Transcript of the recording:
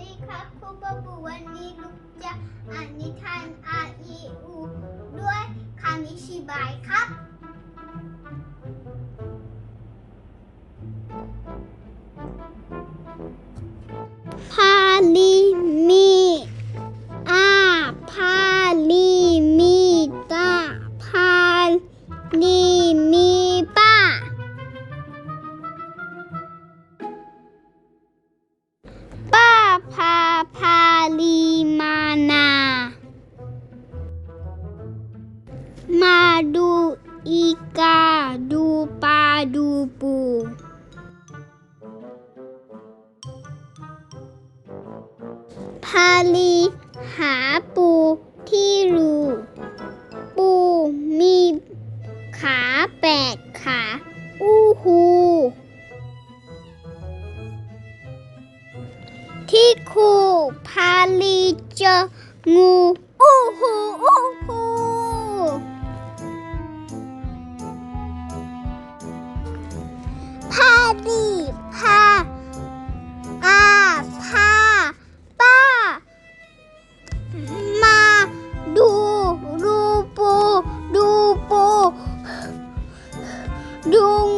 ดีครับครูบาบูวันนี้ลูกจะอ่านนิทาน R E U ด้วยคำอธิบายครับ พาลีมีอาพาลีมีตาพาลี ดูอีกา ดูปลา ดูปู พาลีหาปูที่รูปูมีขาแปดขา อู้หู ที่คูพาลีเจองู อู้หู อู้ dong.